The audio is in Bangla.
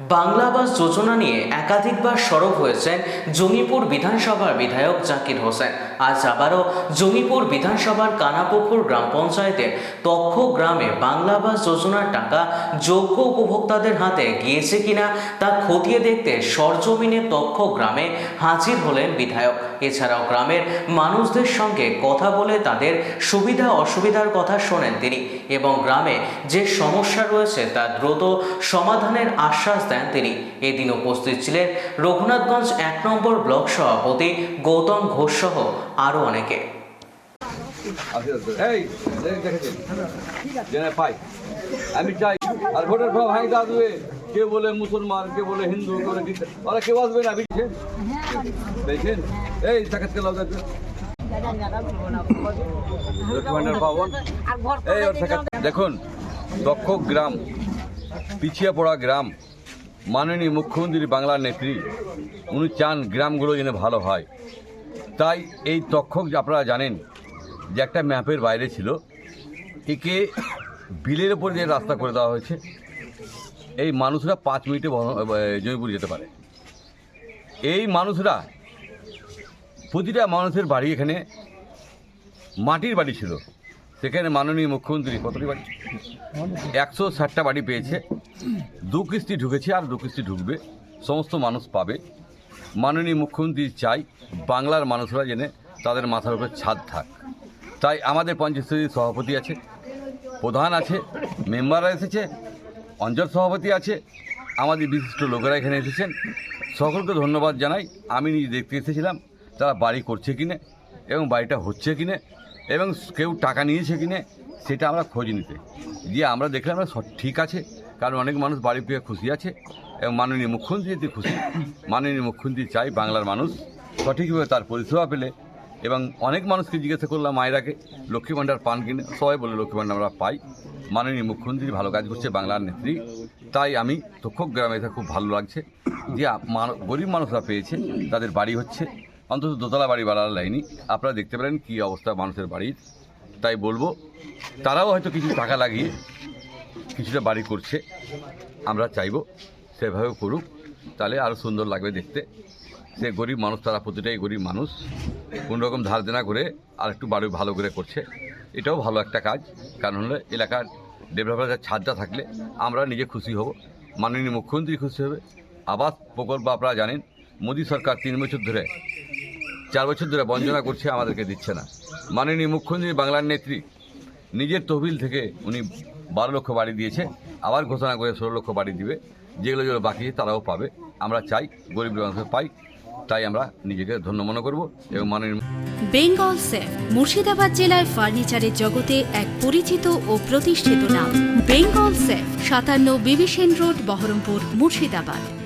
বাংলা আবাস যোজনা নিয়ে একাধিকবার সরব হয়েছেন জঙ্গিপুর বিধানসভার বিধায়ক জাকির হোসেন। আজ আবারও জঙ্গিপুর বিধানসভার কানাপুকুর গ্রাম পঞ্চায়েতের তক্ষ গ্রামে বাংলা আবাস যোজনার টাকা যোগ্য উপভোক্তাদের হাতে গিয়েছে কিনা তা খতিয়ে দেখতে সরজমিনে তক্ষ গ্রামে হাজির হলেন বিধায়ক। এছাড়াও গ্রামের মানুষদের সঙ্গে কথা বলে তাদের সুবিধা অসুবিধার কথা শোনেন তিনি এবং গ্রামে যে সমস্যা রয়েছে তা দ্রুত সমাধানের আশ্বাস দেন তিনি এদিন উপস্থিত ছিলেন। রঘুনাথগঞ্জ এক নম্বর ব্লক সভাপতি গৌতম ঘোষ সহ আরও অনেকে। আমি চাই, আর ভোটের ফর্ম ভাঙি দাঁত দেবে কে বলে মুসলমান, কে বলে হিন্দু, কে বলে ওরা কেউ আসবে না বুঝছেন দেখছেন এই এই, ওর সাক্ষাৎ। দেখুন, দক্ষ গ্রাম, পিছিয়ে পড়া গ্রাম। মাননীয় মুখ্যমন্ত্রী বাংলার নেত্রী, উনি চান গ্রামগুলো যেন ভালো হয়। তাই এই তক্ষক আপনারা জানেন যে একটা ম্যাপের বাইরে ছিল, একে বিলের ওপর যে রাস্তা করে দেওয়া হয়েছে। এই মানুষরা পাঁচ মিনিটে জমিপুর যেতে পারে। এই মানুষরা প্রতিটা মানুষের বাড়ি এখানে মাটির বাড়ি ছিল। সেখানে মাননীয় মুখ্যমন্ত্রী কতটি বাড়ি? একশো ষাটটা বাড়ি পেয়েছে। দু কিস্তি ঢুকেছে আর দু কিস্তি ঢুকবে। সমস্ত মানুষ পাবে। মাননীয় মুখ্যমন্ত্রী চাই বাংলার মানুষরা জেনে তাদের মাথার উপর ছাদ থাক। তাই আমাদের পঞ্চায়েত সভাপতি আছে, প্রধান আছে, মেম্বাররা এসেছে, অঞ্চল সভাপতি আছে, আমাদের বিশিষ্ট লোকেরা এখানে এসেছেন। সকলকে ধন্যবাদ জানাই। আমি নিজে দেখতে এসেছিলাম তারা বাড়ি করছে কিনে এবং বাড়িটা হচ্ছে কিনে এবং কেউ টাকা নিয়েছে কিনে সেটা আমরা খোঁজ নিতে। দিয়ে আমরা দেখলাম ঠিক আছে। কারণ অনেক মানুষ বাড়ি পেয়ে খুশি আছে এবং মাননীয় মুখ্যমন্ত্রী যদি খুশি, মাননীয় মুখ্যমন্ত্রী চাই বাংলার মানুষ সঠিকভাবে তার পরিষেবা পেলে এবং অনেক মানুষকে জিজ্ঞাসা করলাম মায়েরাকে, লক্ষ্মী ভাণ্ডার পান কিনে? সবাই বলে লক্ষ্মী ভাণ্ডার আমরা পাই। মাননীয় মুখ্যমন্ত্রী ভালো কাজ করছে, বাংলার নেত্রী। তাই আমি তক্ষক গ্রামে এসে খুব ভালো লাগছে যে গরিব মানুষরা পেয়েছে, তাদের বাড়ি হচ্ছে। অন্তত দোতলা বাড়ি বাড়ার লাইনি আপনারা দেখতে পারেন কী অবস্থা মানুষের বাড়ির। তাই বলব, তারাও হয়তো কিছু টাকা লাগিয়ে কিছুটা বাড়ি করছে, আমরা চাইব সেভাবে করুক, তাহলে আরও সুন্দর লাগবে দেখতে। সে গরিব মানুষ, তারা প্রতিটাই গরিব মানুষ। কোনো রকম ধার দেনা করে আর একটু বাড়ি ভালো করে করছে। এটাও ভালো একটা কাজ, কারণ হলো এলাকার ডেভেলপারের ছাদটা থাকলে আমরা নিজে খুশি হব। মাননীয় মুখ্যমন্ত্রী খুশি হবে। আবাস প্রকল্প আপনারা জানেন, মোদী সরকার তিন বছর ধরে, চার বছর ধরে বঞ্চনা করছে, আমাদেরকে দিচ্ছে না। মাননীয় মুখ্যমন্ত্রী বাংলার নেত্রী, নিজের তহবিল থেকে উনি বারো লক্ষ বাড়ি দিয়েছে, আবার ঘোষণা করে ষোলো লক্ষ বাড়ি দিবে। যেগুলো যেগুলো বাকি তারাও পাবে। আমরা চাই, গরিব মানুষ পাই, তাই আমরা নিজেকে ধন্য মনে করব এবং মানের বেঙ্গল সেফ, মুর্শিদাবাদ জেলায় ফার্নিচারের জগতে এক পরিচিত ও প্রতিষ্ঠিত নাম। বেঙ্গল সেফ, সাতান্ন বিবিসেন রোড, বহরমপুর, মুর্শিদাবাদ।